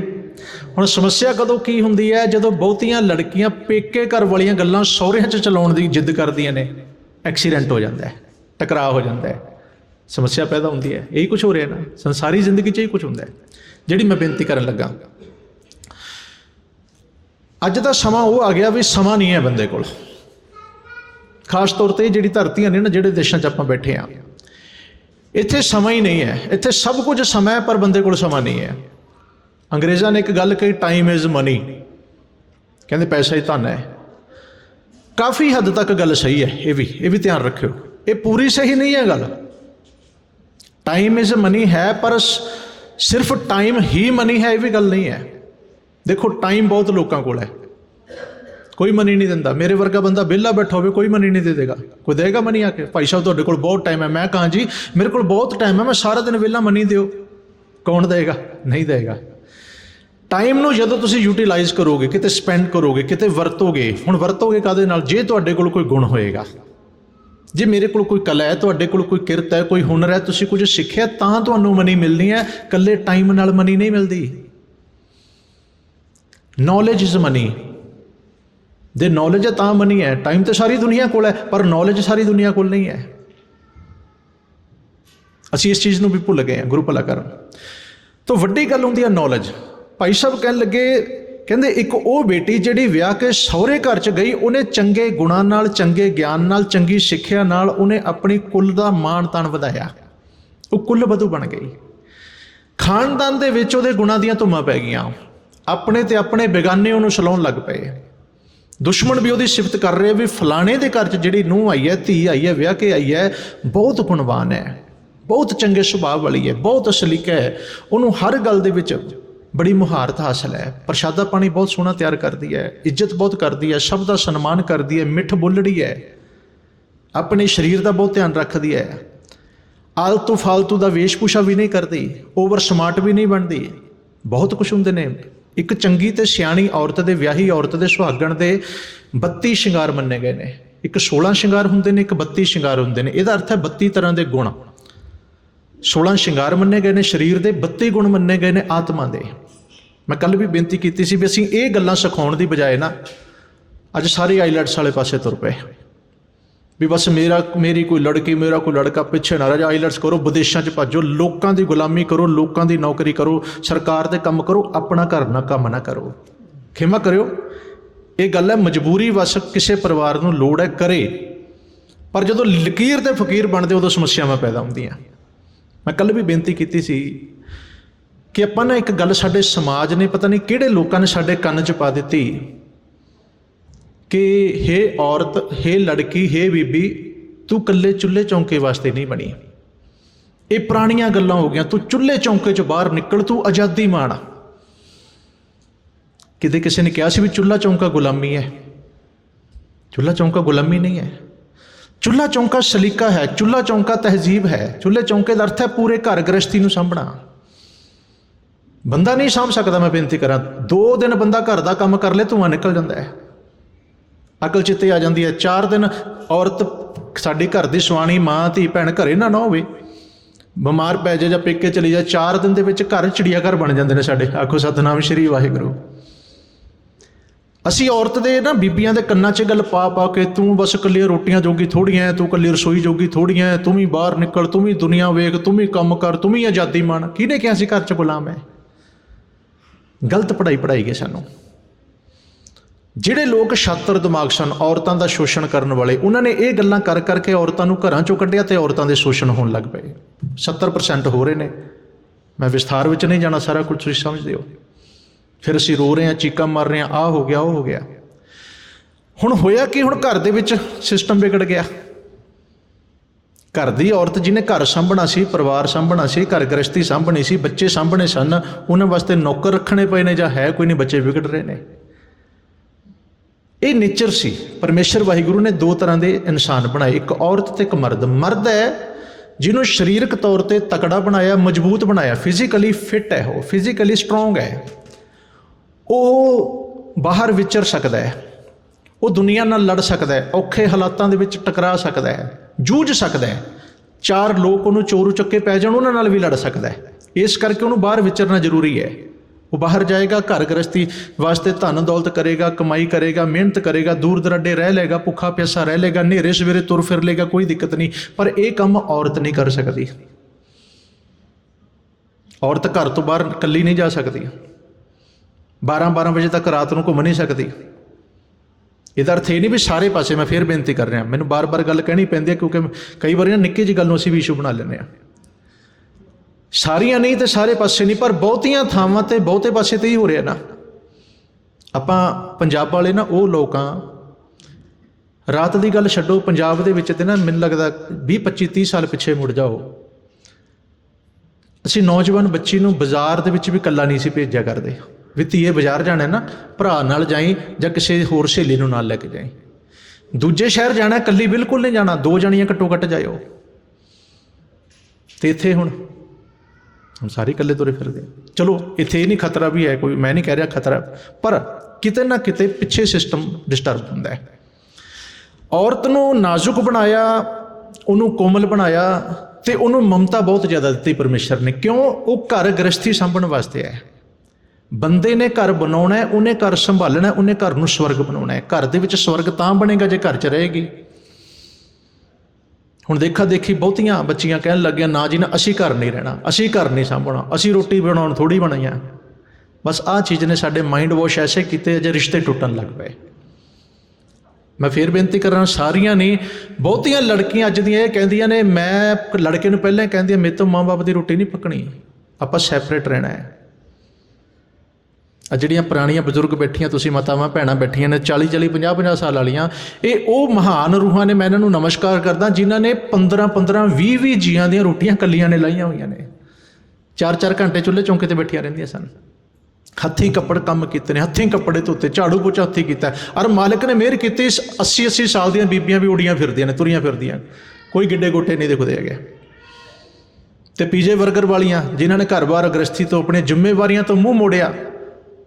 ਹੁਣ ਸਮੱਸਿਆ ਕਦੋਂ ਕੀ ਹੁੰਦੀ ਹੈ? ਜਦੋਂ ਬਹੁਤੀਆਂ ਲੜਕੀਆਂ ਪੇਕੇ ਘਰ ਵਾਲੀਆਂ ਗੱਲਾਂ ਸਹੁਰਿਆਂ 'ਚ ਚਲਾਉਣ ਦੀ ਜਿੱਦ ਕਰਦੀਆਂ ਨੇ, ਐਕਸੀਡੈਂਟ ਹੋ ਜਾਂਦਾ ਹੈ, ਟਕਰਾਅ ਹੋ ਜਾਂਦਾ ਹੈ, ਸਮੱਸਿਆ ਪੈਦਾ ਹੁੰਦੀ ਹੈ। ਇਹੀ ਕੁਝ ਹੋ ਰਿਹਾ ਨਾ, ਸੰਸਾਰੀ ਜ਼ਿੰਦਗੀ 'ਚ ਇਹੀ ਕੁਝ ਹੁੰਦਾ ਹੈ, ਜਿਹੜੀ ਮੈਂ ਬੇਨਤੀ ਕਰਨ ਲੱਗਾ। ਅੱਜ ਦਾ ਸਮਾਂ ਉਹ ਆ ਗਿਆ ਵੀ ਸਮਾਂ ਨਹੀਂ ਹੈ ਬੰਦੇ ਕੋਲ। ਖਾਸ ਤੌਰ ਤੇ ਜਿਹੜੀ ਧਰਤੀਆਂ ਨੇ ਨਾ, ਜਿਹੜੇ ਦੇਸ਼ਾਂ 'ਚ ਆਪਾਂ ਬੈਠੇ ਆ ਇੱਥੇ ਸਮਾਂ ਹੀ ਨਹੀਂ ਹੈ। ਇੱਥੇ ਸਭ ਕੁਝ ਸਮਾਂ ਹੈ, ਪਰ ਬੰਦੇ ਕੋਲ ਸਮਾਂ ਨਹੀਂ ਹੈ। ਅੰਗਰੇਜ਼ਾਂ ਨੇ ਇੱਕ ਗੱਲ ਕਹੀ ਟਾਈਮ ਇਜ਼ ਮਨੀ ਕਹਿੰਦੇ, ਪੈਸਾ ਹੀ ਧਨ ਹੈ। ਕਾਫੀ ਹੱਦ ਤੱਕ ਗੱਲ ਸਹੀ ਹੈ, ਇਹ ਵੀ ਇਹ ਵੀ ਧਿਆਨ ਰੱਖਿਓ। ਇਹ ਪੂਰੀ ਸਹੀ ਨਹੀਂ ਹੈ ਗੱਲ। ਟਾਈਮ ਇਜ਼ ਮਨੀ ਹੈ, ਪਰ ਸ- ਸਿਰਫ ਟਾਈਮ ਹੀ ਮਨੀ ਹੈ, ਇਹ ਵੀ ਗੱਲ ਨਹੀਂ ਹੈ। ਦੇਖੋ ਟਾਈਮ ਬਹੁਤ ਲੋਕਾਂ ਕੋਲ ਹੈ। ਕੋਈ ਮਨੀ ਨਹੀਂ ਦਿੰਦਾ। ਮੇਰੇ ਵਰਗਾ ਬੰਦਾ ਵਿਹਲਾ ਬੈਠਾ ਹੋਵੇ, ਕੋਈ ਮਨੀ ਨਹੀਂ ਦੇ ਦੇਗਾ। ਕੋਈ ਦੇਗਾ ਮਨੀ ਆ ਕੇ? ਭਾਈ ਸਾਹਿਬ, ਤੁਹਾਡੇ ਕੋਲ ਬਹੁਤ ਟਾਈਮ ਹੈ। ਮੈਂ ਕਹਾਂ ਜੀ, ਮੇਰੇ ਕੋਲ ਬਹੁਤ ਟਾਈਮ ਹੈ। ਮੈਂ ਸਾਰਾ ਦਿਨ ਵਿਹਲਾ ਮਨੀ ਦਿਓ। ਕੌਣ ਦੇਗਾ? ਨਹੀਂ ਦੇਗਾ। ਟਾਈਮ ਨੂੰ ਜਦੋਂ ਤੁਸੀਂ ਯੂਟਿਲਾਈਜ਼ ਕਰੋਗੇ, ਕਿਤੇ ਸਪੈਂਡ ਕਰੋਗੇ, ਕਿਤੇ ਵਰਤੋਗੇ, ਹੁਣ ਵਰਤੋਗੇ ਕਾਦੇ ਨਾਲ? ਜੇ ਤੁਹਾਡੇ ਕੋਲ ਕੋਈ ਗੁਣ ਹੋਏਗਾ, ਜੇ ਮੇਰੇ ਕੋਲ ਕੋਈ ਕਲਾ ਹੈ, ਤੁਹਾਡੇ ਕੋਲ ਕੋਈ ਕਿਰਤ ਹੈ, ਕੋਈ ਹੁਨਰ ਹੈ, ਤੁਸੀਂ ਕੁਝ ਸਿੱਖਿਆ, ਤਾਂ ਤੁਹਾਨੂੰ ਮਨੀ ਮਿਲਣੀ ਹੈ। ਇਕੱਲੇ ਟਾਈਮ ਨਾਲ ਮਨੀ ਨਹੀਂ ਮਿਲਦੀ। ਨੌਲੇਜ ਇਜ਼ ਮਨੀ ਦੇ ਨੌਲੇਜ ਤਾਂ ਮਨੀ ਹੈ ਟਾਈਮ ਤਾਂ ਸਾਰੀ ਦੁਨੀਆ ਕੋਲ ਹੈ, ਪਰ ਨੌਲੇਜ ਸਾਰੀ ਦੁਨੀਆ ਕੋਲ ਨਹੀਂ ਹੈ। ਅਸੀਂ ਇਸ ਚੀਜ਼ ਨੂੰ ਵੀ ਭੁੱਲ ਗਏ ਹਾਂ, ਗੁਰੂ ਭਲਾ ਕਰਨ ਤੋਂ ਵੱਡੀ ਗੱਲ ਹੁੰਦੀ ਹੈ ਨੌਲੇਜ ਭਾਈ ਸਾਹਿਬ ਕਹਿਣ ਲੱਗੇ, ਕਹਿੰਦੇ ਇੱਕ ਉਹ ਬੇਟੀ ਜਿਹੜੀ ਵਿਆਹ ਕੇ ਸਹੁਰੇ ਘਰ ਚ ਗਈ, ਉਹਨੇ ਚੰਗੇ ਗੁਣਾਂ ਨਾਲ, ਚੰਗੇ ਗਿਆਨ ਨਾਲ, ਚੰਗੀ ਸਿੱਖਿਆ ਨਾਲ ਉਹਨੇ ਆਪਣੀ ਕੁੱਲ ਦਾ ਮਾਣ ਤਾਣ ਵਧਾਇਆ। ਉਹ ਕੁੱਲ ਵਧੂ ਬਣ ਗਈ। ਖਾਨਦਾਨ ਦੇ ਵਿੱਚ ਉਹਦੇ ਗੁਣਾਂ ਦੀਆਂ ਧੁੰਮਾਂ ਪੈ ਗਈਆਂ। ਆਪਣੇ ਤੇ ਆਪਣੇ ਬੇਗਾਨੇ ਉਹਨੂੰ ਛਲਾਉਣ ਲੱਗ ਪਏ। ਦੁਸ਼ਮਣ ਵੀ ਉਹਦੀ ਸਿਫਤ ਕਰ ਰਹੇ ਵੀ ਫਲਾਣੇ ਦੇ ਘਰ 'ਚ ਜਿਹੜੀ ਨੂੰਹ ਆਈ ਹੈ, ਧੀ ਆਈ ਹੈ, ਵਿਆਹ ਕੇ ਆਈ ਹੈ, ਬਹੁਤ ਗੁਣਵਾਨ ਹੈ, ਬਹੁਤ ਚੰਗੇ ਸੁਭਾਅ ਵਾਲੀ ਹੈ, ਬਹੁਤ ਸਲੀਕਾ ਹੈ। ਉਹਨੂੰ ਹਰ ਗੱਲ ਦੇ ਵਿੱਚ ਬੜੀ ਮੁਹਾਰਤ ਹਾਸਲ ਹੈ। ਪ੍ਰਸ਼ਾਦਾ ਪਾਣੀ ਬਹੁਤ ਸੋਹਣਾ ਤਿਆਰ ਕਰਦੀ ਹੈ, ਇੱਜ਼ਤ ਬਹੁਤ ਕਰਦੀ ਹੈ, ਸਭ ਦਾ ਸਨਮਾਨ ਕਰਦੀ ਹੈ, ਮਿੱਠ ਬੋਲੜੀ ਹੈ। ਆਪਣੇ ਸਰੀਰ ਦਾ ਬਹੁਤ ਧਿਆਨ ਰੱਖਦੀ ਹੈ। ਆਲਤੂ ਫਾਲਤੂ ਦਾ ਵੇਸ਼ਭੂਸ਼ਾ ਵੀ ਨਹੀਂ ਕਰਦੀ, ਓਵਰ ਸਮਾਰਟ ਵੀ ਨਹੀਂ ਬਣਦੀ। ਬਹੁਤ ਕੁਝ ਹੁੰਦੇ ਨੇ। ਇੱਕ ਚੰਗੀ ਤੇ ਸਿਆਣੀ ਔਰਤ ਦੇ, ਵਿਆਹੀ ਔਰਤ ਦੇ ਸੁਹਾਗਣ ਦੇ 32 ਸ਼ਿੰਗਾਰ ਮੰਨੇ ਗਏ ਨੇ। ਇੱਕ 16 ਸ਼ਿੰਗਾਰ ਹੁੰਦੇ ਨੇ, ਇੱਕ 32 ਸ਼ਿੰਗਾਰ ਹੁੰਦੇ ਨੇ। ਇਹਦਾ ਅਰਥ ਹੈ 32 ਤਰ੍ਹਾਂ ਦੇ ਗੁਣ। 16 ਸ਼ਿੰਗਾਰ ਮੰਨੇ ਗਏ ਨੇ, ਸਰੀਰ ਦੇ 32 ਗੁਣ ਮੰਨੇ ਗਏ ਨੇ ਆਤਮਾ ਦੇ। ਮੈਂ ਕੱਲ ਵੀ ਬੇਨਤੀ ਕੀਤੀ ਸੀ ਵੀ ਅਸੀਂ ਇਹ ਗੱਲਾਂ ਸਿਖਾਉਣ ਦੀ ਬਜਾਏ ਨਾ, ਅੱਜ ਸਾਰੇ ਆਈਲੈਟਸ ਵਾਲੇ ਪਾਸੇ ਤੁਰ ਪਏ। ਵੀ ਬਸ ਮੇਰਾ, ਮੇਰੀ ਕੋਈ ਲੜਕੀ, ਮੇਰਾ ਕੋਈ ਲੜਕਾ ਪਿੱਛੇ ਨਾ ਰਹਿ ਜਾ ਆਈਲੈਟਸ ਕਰੋ, ਵਿਦੇਸ਼ਾਂ 'ਚ ਭੱਜੋ, ਲੋਕਾਂ ਦੀ ਗੁਲਾਮੀ ਕਰੋ, ਲੋਕਾਂ ਦੀ ਨੌਕਰੀ ਕਰੋ, ਸਰਕਾਰ ਦੇ ਕੰਮ ਕਰੋ, ਆਪਣਾ ਘਰ ਨਾ ਕੰਮ ਨਾ ਕਰੋ। ਖਿਮਾ ਕਰਿਓ। ਇਹ ਗੱਲ ਹੈ, ਮਜਬੂਰੀ ਵਸ ਕਿਸੇ ਪਰਿਵਾਰ ਨੂੰ ਲੋੜ ਹੈ, ਕਰੇ। ਪਰ ਜਦੋਂ ਲਕੀਰ ਤੇ ਫਕੀਰ ਬਣਦੇ, ਉਦੋਂ ਸਮੱਸਿਆਵਾਂ ਪੈਦਾ ਹੁੰਦੀਆਂ। ਮੈਂ ਕੱਲ ਵੀ ਬੇਨਤੀ ਕੀਤੀ ਸੀ ਕਿ ਆਪਾਂ ਨਾ ਇੱਕ ਗੱਲ ਸਾਡੇ ਸਮਾਜ ਨੇ, ਪਤਾ ਨਹੀਂ ਕਿਹੜੇ ਲੋਕਾਂ ਨੇ ਸਾਡੇ ਕੰਨ 'ਚ ਪਾ ਦਿੱਤੀ। ਕਿ ਹੇ ਔਰਤ, ਹੇ ਲੜਕੀ, ਹੇ ਬੀਬੀ, ਤੂੰ ਕੱਲੇ ਚੁੱਲ੍ਹੇ ਚੌਂਕੇ ਵਾਸਤੇ ਨਹੀਂ ਬਣੀ। ਇਹ ਪੁਰਾਣੀਆਂ ਗੱਲਾਂ ਹੋ ਗਈਆਂ। ਤੂੰ ਚੁੱਲ੍ਹੇ ਚੌਂਕੇ 'ਚ ਬਾਹਰ ਨਿਕਲ, ਤੂੰ ਆਜ਼ਾਦੀ ਮਾਣ ਕਿਤੇ ਕਿਸੇ ਨੇ ਕਿਹਾ ਸੀ ਵੀ ਚੁੱਲ੍ਹਾ ਚੌਂਕਾ ਗੁਲਾਮੀ ਹੈ? ਚੁੱਲ੍ਹਾ ਚੌਂਕਾ ਗੁਲਾਮੀ ਨਹੀਂ ਹੈ। ਚੁੱਲ੍ਹਾ ਚੌਂਕਾ ਸਲੀਕਾ ਹੈ, ਚੁੱਲ੍ਹਾ ਚੌਂਕਾ ਤਹਿਜ਼ੀਬ ਹੈ। ਚੁੱਲ੍ਹੇ ਚੌਂਕੇ ਦਾ ਅਰਥ ਹੈ ਪੂਰੇ ਘਰ ਗ੍ਰਸਤੀ ਨੂੰ ਸਾਂਭਣਾ। ਬੰਦਾ ਨਹੀਂ ਸਾਂਭ ਸਕਦਾ, ਮੈਂ ਬੇਨਤੀ ਕਰਾਂ। ਦੋ ਦਿਨ ਬੰਦਾ ਘਰ ਦਾ ਕੰਮ ਕਰ ਲੇ, ਧੂੰਆਂ ਨਿਕਲ ਜਾਂਦਾ ਹੈ। ਅਕਲ ਚਿੱਤੇ ਆ ਜਾਂਦੀ ਹੈ। ਚਾਰ ਦਿਨ ਔਰਤ ਸਾਡੀ ਘਰ ਦੀ ਸੁਆਣੀ ਮਾਂ, ਧੀ, ਭੈਣ ਘਰੇ ਨਾ ਨਾ ਹੋਵੇ। ਬਿਮਾਰ ਪੈ ਜਾ ਜਾਂ ਪੇਕੇ ਚਲੀ ਜਾ ਚਾਰ ਦਿਨ ਦੇ ਵਿੱਚ ਘਰ ਚਿੜੀਆ ਘਰ ਬਣ ਜਾਂਦੇ ਨੇ ਸਾਡੇ। ਆਖੋ ਸਤਨਾਮ ਸ਼੍ਰੀ ਵਾਹਿਗੁਰੂ। ਅਸੀਂ ਔਰਤ ਦੇ ਨਾ ਬੀਬੀਆਂ ਦੇ ਕੰਨਾਂ 'ਚ ਗੱਲ ਪਾ ਪਾ ਕੇ ਤੂੰ ਬਸ ਇਕੱਲੀਆਂ ਰੋਟੀਆਂ ਜੋਗੀ ਥੋੜੀਆਂ ਐ, ਤੂੰ ਇਕੱਲੀ ਰਸੋਈ ਜੋਗੀ ਥੋੜੀਆਂ ਐ, ਤੂੰ ਵੀ ਬਾਹਰ ਨਿਕਲ, ਤੂੰ ਵੀ ਦੁਨੀਆ ਵੇਖ, ਤੂੰ ਵੀ ਕੰਮ ਕਰ, ਤੂੰ ਵੀ ਆਜ਼ਾਦੀ ਮਾਣ। ਕਿਹਨੇ ਕਿਹਾ ਸੀ ਘਰ 'ਚ ਗੁਲਾਮ ਹੈ ਗਲਤ ਪੜਾਈ ਪੜਾਈ ਗਏ ਸਾਨੂੰ। ਜਿਹੜੇ ਲੋਕ ਛਾਤਰ ਦਿਮਾਗ ਸਨ, ਔਰਤਾਂ ਦਾ ਸ਼ੋਸ਼ਣ ਕਰਨ ਵਾਲੇ, ਉਹਨਾਂ ਨੇ ਇਹ ਗੱਲਾਂ ਕਰ ਕਰਕੇ ਔਰਤਾਂ ਨੂੰ ਘਰਾਂ ਚੋਂ ਕੱਢਿਆ ਤੇ ਔਰਤਾਂ ਦੇ ਸ਼ੋਸ਼ਣ ਹੋਣ ਲੱਗ ਪਏ। 70% ਹੋ ਰਹੇ ਨੇ। ਮੈਂ ਵਿਸਥਾਰ ਵਿੱਚ ਨਹੀਂ ਜਾਣਾ, ਸਾਰਾ ਕੁਝ ਤੁਸੀਂ ਸਮਝਦੇ ਹੋ। ਫਿਰ ਅਸੀਂ ਰੋ ਰਹੇ ਹਾਂ, ਚੀਕਾਂ ਮਾਰ ਰਹੇ ਹਾਂ ਆ ਹੋ ਗਿਆ, ਉਹ ਹੋ ਗਿਆ। ਹੁਣ ਹੋਇਆ ਕਿ? ਹੁਣ ਘਰ ਦੇ ਵਿੱਚ ਸਿਸਟਮ ਵਿਗੜ ਗਿਆ। ਘਰ ਦੀ ਔਰਤ ਜਿਹਨੇ ਘਰ ਸੰਭਣਾ ਸੀ, ਪਰਿਵਾਰ ਸੰਭਣਾ ਸੀ, ਘਰ ਗ੍ਰਸਤੀ ਸੰਭਣੀ ਸੀ, ਬੱਚੇ ਸੰਭਣੇ ਸਨ, ਉਹਨਾਂ ਵਾਸਤੇ ਨੌਕਰ ਰੱਖਣੇ ਪਏ ਨੇ ਜਾਂ ਹੈ ਕੋਈ ਨਹੀਂ, ਬੱਚੇ ਵਿਗੜ ਰਹੇ ਨੇ। ਇਹ ਨੇਚਰ ਸੀ। ਪਰਮੇਸ਼ਰ ਵਾਹਿਗੁਰੂ ਨੇ ਦੋ ਤਰ੍ਹਾਂ ਦੇ ਇਨਸਾਨ ਬਣਾਏ। ਇੱਕ ਔਰਤ ਤੇ ਇੱਕ ਮਰਦ। ਮਰਦ ਹੈ ਜਿਹਨੂੰ ਸਰੀਰਕ ਤੌਰ ਤੇ ਤਕੜਾ ਬਣਾਇਆ, ਮਜ਼ਬੂਤ ਬਣਾਇਆ। ਫਿਜ਼ੀਕਲੀ ਫਿਟ ਹੈ ਉਹ। ਫਿਜ਼ੀਕਲੀ ਸਟਰੋਂਗ ਹੈ। ਉਹ ਬਾਹਰ ਵਿਚਰ ਸਕਦਾ ਹੈ। ਉਹ ਦੁਨੀਆ ਨਾਲ ਲੜ ਸਕਦਾ ਹੈ। ਔਖੇ ਹਾਲਾਤਾਂ ਦੇ ਵਿੱਚ ਟਕਰਾ ਸਕਦਾ ਹੈ। ਜੂਝ ਸਕਦਾ ਹੈ। ਚਾਰ ਲੋਕ ਉਹਨੂੰ ਚੋਰੂ ਚੱਕੇ ਪੈ ਜਾਣ, ਉਹਨਾਂ ਨਾਲ ਵੀ ਲੜ ਸਕਦਾ ਹੈ। ਇਸ ਕਰਕੇ ਉਹਨੂੰ ਬਾਹਰ ਵਿਚਰਨਾ ਜ਼ਰੂਰੀ ਹੈ। ਉਹ ਬਾਹਰ ਜਾਏਗਾ, ਘਰ ਗ੍ਰਸਤੀ ਵਾਸਤੇ ਧਨ ਦੌਲਤ ਕਰੇਗਾ, ਕਮਾਈ ਕਰੇਗਾ, ਮਿਹਨਤ ਕਰੇਗਾ, ਦੂਰ ਦਰਾਡੇ ਰਹਿ ਲੇਗਾ ਭੁੱਖਾ ਪਿਆਸਾ ਰਹਿ ਲੇਗਾ ਹਨੇਰੇ ਸਵੇਰੇ ਤੁਰ ਫਿਰ ਲੇਗਾ ਕੋਈ ਦਿੱਕਤ ਨਹੀਂ। ਪਰ ਇਹ ਕੰਮ ਔਰਤ ਨਹੀਂ ਕਰ ਸਕਦੀ। ਔਰਤ ਘਰ ਤੋਂ ਬਾਹਰ ਇਕੱਲੀ ਨਹੀਂ ਜਾ ਸਕਦੀ। 12-12 ਵਜੇ ਤੱਕ ਰਾਤ ਨੂੰ ਘੁੰਮ ਨਹੀਂ ਸਕਦੀ। ਇਹਦਾ ਅਰਥ ਇਹ ਨਹੀਂ ਵੀ ਸਾਰੇ ਪਾਸੇ ਮੈਂ ਫੇਰ ਬੇਨਤੀ ਕਰ ਰਿਹਾ। ਮੈਨੂੰ ਬਾਰ-ਬਾਰ ਗੱਲ ਕਹਿਣੀ ਪੈਂਦੀ ਹੈ ਕਿਉਂਕਿ ਕਈ ਵਾਰੀ ਨਾ ਨਿੱਕੀ ਜਿਹੀ ਗੱਲ ਨੂੰ ਅਸੀਂ ਵੀ ਇਸ਼ੂ ਬਣਾ ਲੈਂਦੇ ਹਾਂ। ਸਾਰੀਆਂ ਨਹੀਂ ਤੇ ਸਾਰੇ ਪਾਸੇ ਨਹੀਂ, ਪਰ ਬਹੁਤੀਆਂ ਥਾਵਾਂ ਤੇ ਬਹੁਤੇ ਪਾਸੇ ਤੇ ਹੀ ਹੋ ਰਿਹਾ ਨਾ। ਆਪਾਂ ਪੰਜਾਬ ਵਾਲੇ ਨਾ, ਉਹ ਲੋਕ ਲੋਕਾਂ ਰਾਤ ਦੀ ਗੱਲ ਛੱਡੋ, ਪੰਜਾਬ ਦੇ ਵਿੱਚ ਤੇ ਨਾ ਮੈਨੂੰ ਲੱਗਦਾ 20 25 30 ਸਾਲ ਪਿੱਛੇ ਮੁੜ ਜਾਓ। ਅਸੀਂ ਨੌਜਵਾਨ ਬੱਚੀ ਨੂੰ ਬਾਜ਼ਾਰ ਦੇ ਵਿੱਚ ਵੀ ਇਕੱਲਾ ਨਹੀਂ ਸੀ ਭੇਜਿਆ ਕਰਦੇ। ਵੀ ਧੀਏ, ਬਾਜ਼ਾਰ ਜਾਣਾ ਨਾ, ਭਰਾ ਨਾਲ ਜਾਈ ਜਾਂ ਕਿਸੇ ਹੋਰ ਸਹੇਲੀ ਨੂੰ ਨਾਲ ਲੈ ਕੇ ਜਾਈ। ਦੂਜੇ ਸ਼ਹਿਰ ਜਾਣਾ, ਇਕੱਲੀ ਬਿਲਕੁਲ ਨਹੀਂ ਜਾਣਾ, ਦੋ ਜਣੀਆਂ ਘੱਟੋ ਘੱਟ ਜਾਇਓ। ਤੇ ਇੱਥੇ ਹੁਣ ਹੁਣ ਸਾਰੇ ਇਕੱਲੇ ਤੁਰੇ ਫਿਰਦੇ ਆ। ਚਲੋ, ਇੱਥੇ ਇਹ ਨਹੀਂ ਖਤਰਾ ਵੀ ਹੈ, ਕੋਈ ਮੈਂ ਨਹੀਂ ਕਹਿ ਰਿਹਾ ਖਤਰਾ, ਪਰ ਕਿਤੇ ਨਾ ਕਿਤੇ ਪਿੱਛੇ ਸਿਸਟਮ ਡਿਸਟਰਬ ਹੁੰਦਾ ਹੈ। ਔਰਤ ਨੂੰ ਨਾਜ਼ੁਕ ਬਣਾਇਆ, ਉਹਨੂੰ ਕੋਮਲ ਬਣਾਇਆ ਤੇ ਉਹਨੂੰ ਮਮਤਾ ਬਹੁਤ ਜ਼ਿਆਦਾ ਦਿੱਤੀ ਪਰਮੇਸ਼ਰ ਨੇ। ਕਿਉਂ? ਉਹ ਘਰ ਗ੍ਰਸਥੀ ਸੰਭਣ ਵਾਸਤੇ ਹੈ। ਬੰਦੇ ਨੇ ਘਰ ਬਣਾਉਣਾ ਹੈ, ਉਹਨੇ ਘਰ ਸੰਭਾਲਣਾ ਹੈ, ਉਹਨੇ ਘਰ ਨੂੰ ਸਵਰਗ ਬਣਾਉਣਾ ਹੈ। ਘਰ ਦੇ ਵਿੱਚ ਸਵਰਗ ਤਾਂ ਬਣੇਗਾ ਜੇ ਘਰ 'ਚ ਰਹੇਗੀ। ਹੁਣ ਦੇਖਾ ਦੇਖੀ ਬਹੁਤੀਆਂ ਬੱਚੀਆਂ ਕਹਿਣ ਲੱਗੀਆਂ, ਨਾ ਜੀ ਨਾ ਅਸੀਂ ਘਰ ਨਹੀਂ ਰਹਿਣਾ, ਅਸੀਂ ਘਰ ਨਹੀਂ ਸਾਂਭਣਾ, ਅਸੀਂ ਰੋਟੀ ਬਣਾਉਣ ਥੋੜੀ ਬਣਾਈਆਂ ਬਸ ਆਹ ਚੀਜ਼ ਨੇ ਸਾਡੇ ਮਾਈਂਡ ਵਾਸ਼ ਐਸੇ ਕੀਤੇ ਜੇ ਰਿਸ਼ਤੇ ਟੁੱਟਣ ਲੱਗ ਪਏ। ਮੈਂ ਫੇਰ ਬੇਨਤੀ ਕਰਾਂ ਸਾਰੀਆਂ ਨਹੀਂ, ਬਹੁਤੀਆਂ ਲੜਕੀਆਂ ਅੱਜ ਦੀਆਂ ਇਹ ਕਹਿੰਦੀਆਂ ਨੇ, ਮੈਂ ਲੜਕੇ ਨੂੰ ਪਹਿਲਾਂ ਕਹਿੰਦੀਆਂ ਮੇਰੇ ਤੋਂ ਮਾਂ-ਬਾਪ ਦੀ ਰੋਟੀ ਨਹੀਂ ਪੱਕਣੀ, ਆਪਾਂ ਸੈਪਰੇਟ ਰਹਿਣਾ ਹੈ। ਆ ਜਿਹੜੀਆਂ ਪੁਰਾਣੀਆਂ ਬਜ਼ੁਰਗ ਬੈਠੀਆਂ, ਤੁਸੀਂ ਮਾਤਾਵਾਂ, ਭੈਣਾਂ ਬੈਠੀਆਂ ਨੇ 40 40 50 50 ਸਾਲ ਵਾਲੀਆਂ, ਇਹ ਉਹ ਮਹਾਨ ਰੂਹਾਂ ਨੇ, ਮੈਂ ਇਹਨਾਂ ਨੂੰ ਨਮਸਕਾਰ ਕਰਦਾ, ਜਿਨ੍ਹਾਂ ਨੇ 15 15 20 20 ਜੀਆਂ ਦੀਆਂ ਰੋਟੀਆਂ ਕੱਲੀਆਂ ਨੇ ਲਾਈਆਂ ਹੋਈਆਂ ਨੇ। 4-4 ਘੰਟੇ ਚੁੱਲ੍ਹੇ ਚੌਂਕੇ ਤੇ ਬੈਠੀਆਂ ਰਹਿੰਦੀਆਂ ਸਨ। ਹੱਥੀਂ ਕੱਪੜ ਕੰਮ ਕੀਤੇ ਨੇ, ਹੱਥੀਂ ਕੱਪੜੇ ਧੋਤੇ, ਝਾੜੂ ਪੋਚਾ ਹੱਥੀਂ ਕੀਤਾ। ਔਰ ਮਾਲਕ ਨੇ ਮਿਹਰ ਕੀਤੀ 80 80 ਸਾਲ ਦੀਆਂ ਬੀਬੀਆਂ ਵੀ ਉਡੀਆਂ ਫਿਰਦੀਆਂ ਨੇ, ਤੁਰੀਆਂ ਫਿਰਦੀਆਂ ਕੋਈ ਗਿੱਡੇ ਗੋਟੇ ਨਹੀਂ ਦਿਖਦੇ ਹੈਗੇ। ਤੇ ਪੀਜੇ ਵਰਗਰ ਵਾਲੀਆਂ, ਜਿਨ੍ਹਾਂ ਨੇ ਘਰ-ਬਾਰ ਗ੍ਰਸਥੀ ਤੋਂ ਆਪਣੇ ਜ਼ਿੰਮੇਵਾਰੀਆਂ ਤੋਂ ਮੂੰਹ ਮੋੜਿਆ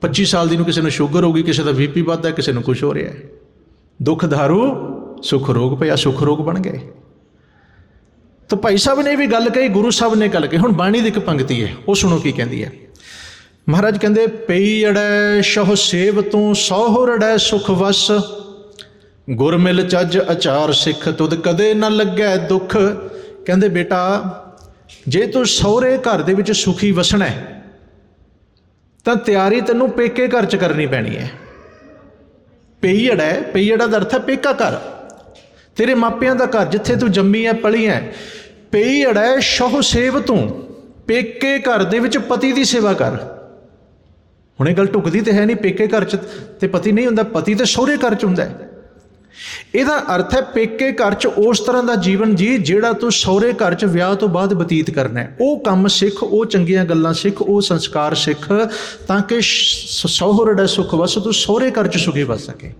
25 ਸਾਲ ਦੀ ਨੂੰ ਕਿਸੇ ਨੂੰ ਸ਼ੂਗਰ ਹੋ ਗਈ, ਕਿਸੇ ਦਾ ਬੀਪੀ ਵੱਧਦਾ, ਕਿਸੇ ਨੂੰ ਕੁਝ ਹੋ ਰਿਹਾ ਹੈ। ਦੁੱਖ ਧਾਰੂ ਸੁਖ ਰੋਗ ਪਿਆ, ਸੁਖ ਰੋਗ ਬਣ ਗਏ। ਤਾਂ ਭਾਈ ਸਾਹਿਬ ਨੇ ਵੀ ਗੱਲ ਕਹੀ, ਗੁਰੂ ਸਾਹਿਬ ਨੇ ਗੱਲ ਕਹੀ, ਹੁਣ ਬਾਣੀ ਦੀ ਇੱਕ ਪੰਕਤੀ ਹੈ, ਉਹ ਸੁਣੋ ਕੀ ਕਹਿੰਦੀ ਹੈ। ਮਹਾਰਾਜ ਕਹਿੰਦੇ, ਪਈ ਅੜੈ ਸ਼ਹ ਸੇਵ ਤੂੰ ਸੋਹਰੜੈ ਸੁਖ ਵਸ। ਗੁਰ ਮਿਲ ਚੱਜ ਅਚਾਰ ਸਿੱਖ, ਤੁਧ ਕਦੇ ਨਾ ਲੱਗੈ ਦੁੱਖ। ਕਹਿੰਦੇ ਬੇਟਾ, ਜੇ ਤੂੰ ਸਹੁਰੇ ਘਰ ਦੇ ਵਿੱਚ ਸੁਖੀ ਵਸਣਾ ਹੈ ਤਾਂ ਤਿਆਰੀ ਤੈਨੂੰ ਪੇਕੇ ਘਰ ਚ ਕਰਨੀ ਪੈਣੀ ਹੈ। ਪਈੜ ਹੈ ਪਈੜਾ ਦਾ ਅਰਥ ਹੈ ਪੇਕਾ ਘਰ। ਤੇਰੇ ਮਾਪਿਆਂ ਦਾ ਘਰ ਜਿੱਥੇ ਤੂੰ ਜੰਮੀ ਹੈ, ਪਲੀ ਹੈ ਪਈੜ ਹੈ ਸ਼ਹੁ ਸੇਵ ਤੂੰ। ਪੇਕੇ ਘਰ ਦੇ ਵਿੱਚ ਪਤੀ ਦੀ ਸੇਵਾ ਕਰ। ਹੁਣ ਇਹ ਗੱਲ ਢੁਕਦੀ ਤੇ ਹੈ ਨਹੀਂ, ਪੇਕੇ ਘਰ ਚ ਤੇ ਪਤੀ ਨਹੀਂ ਹੁੰਦਾ, ਪਤੀ ਤੇ ਸਹੁਰੇ ਘਰ ਚ ਹੁੰਦਾ ਹੈ। ਇਹਦਾ ਅਰਥ ਹੈ ਪੇਕੇ ਘਰ 'ਚ ਉਸ ਤਰ੍ਹਾਂ ਦਾ ਜੀਵਨ ਜੀ ਜਿਹੜਾ ਤੂੰ ਸਹੁਰੇ ਘਰ 'ਚ ਵਿਆਹ ਤੋਂ ਬਾਅਦ ਬਤੀਤ ਕਰਨਾ ਹੈ। ਉਹ ਕੰਮ ਸਿੱਖ, ਉਹ ਚੰਗੀਆਂ ਗੱਲਾਂ ਸਿੱਖ, ਉਹ ਸੰਸਕਾਰ ਸਿੱਖ, ਤਾਂ ਕਿ ਸ਼- ਸਹੁਰੜਾ ਸੁਖ ਵਸ, ਤੂੰ ਸਹੁਰੇ ਘਰ 'ਚ ਸੁਖੀ ਵਸ ਸਕੇ।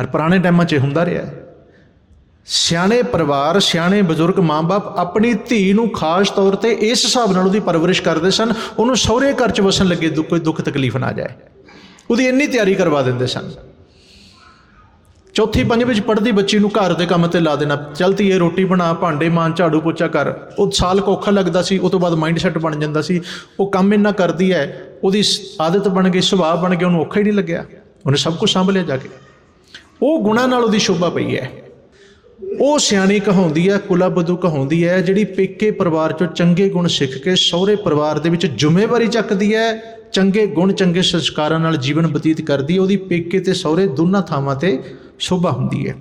ਔਰ ਪੁਰਾਣੇ ਟਾਈਮਾਂ 'ਚ ਇਹ ਹੁੰਦਾ ਰਿਹਾ ਸਿਆਣੇ ਪਰਿਵਾਰ, ਸਿਆਣੇ ਬਜ਼ੁਰਗ ਮਾਂ-ਬਾਪ ਆਪਣੀ ਧੀ ਨੂੰ ਖਾਸ ਤੌਰ ਤੇ ਇਸ ਹਿਸਾਬ ਨਾਲ ਉਹਦੀ ਪਰਵਰਿਸ਼ ਕਰਦੇ ਸਨ, ਉਹਨੂੰ ਸਹੁਰੇ ਘਰ 'ਚ ਵਸਣ ਲੱਗੇ ਕੋਈ ਦੁੱਖ ਤਕਲੀਫ ਨਾ ਜਾਏ। ਉਹਦੀ ਇੰਨੀ ਤਿਆਰੀ ਕਰਵਾ ਦਿੰਦੇ ਸਨ। ਚੌਥੀ ਪੰਜਵੀਂ ਵਿੱਚ ਪੜ੍ਹਦੀ ਬੱਚੀ ਨੂੰ ਘਰ ਦੇ ਕੰਮ ਤੇ ਲਾ ਦੇਣਾ। ਚਲਤੀ ਇਹ ਰੋਟੀ ਬਣਾ, ਭਾਂਡੇ ਮਾਂ ਝਾੜੂ ਪੋਚਾ ਕਰ। ਉਹ ਸਾਲ ਕੁ ਔਖਾ ਲੱਗਦਾ ਸੀ, ਉਹ ਤੋਂ ਬਾਅਦ ਮਾਈਂਡ ਸੈੱਟ ਬਣ ਜਾਂਦਾ ਸੀ। ਉਹ ਕੰਮ ਇੰਨਾ ਕਰਦੀ ਹੈ ਉਹਦੀ ਆਦਤ ਬਣ ਗਈ, ਸੁਭਾਅ ਬਣ ਗਿਆ, ਉਹਨੂੰ ਔਖਾ ਹੀ ਨਹੀਂ ਲੱਗਿਆ। ਉਹਨੇ ਸਭ ਕੁਝ ਸੰਭ ਲਿਆ ਜਾ ਕੇ। ਉਹ ਗੁਣਾ ਨਾਲ ਉਹਦੀ ਸ਼ੋਭਾ ਪਈ ਹੈ ਉਹ ਸਿਆਣੀ ਕਹਾਉਂਦੀ ਹੈ ਕੁਲਾ ਬਦੂ ਕਹਾਉਂਦੀ ਹੈ ਜਿਹੜੀ ਪੇਕੇ ਪਰਿਵਾਰ ਚੋਂ ਚੰਗੇ ਗੁਣ ਸਿੱਖ ਕੇ ਸਹੁਰੇ ਪਰਿਵਾਰ ਦੇ ਵਿੱਚ ਜ਼ਿੰਮੇਵਾਰੀ ਚੱਕਦੀ ਹੈ ਚੰਗੇ ਗੁਣ, ਚੰਗੇ ਸੰਸਕਾਰਾਂ ਨਾਲ ਜੀਵਨ ਬਤੀਤ ਕਰਦੀ ਹੈ ਉਹਦੀ ਪੇਕੇ ਤੇ ਸਹੁਰੇ ਦੋਨਾਂ ਥਾਵਾਂ ਤੇ ਸ਼ੋਭਾ ਹੁੰਦੀ ਹੈ।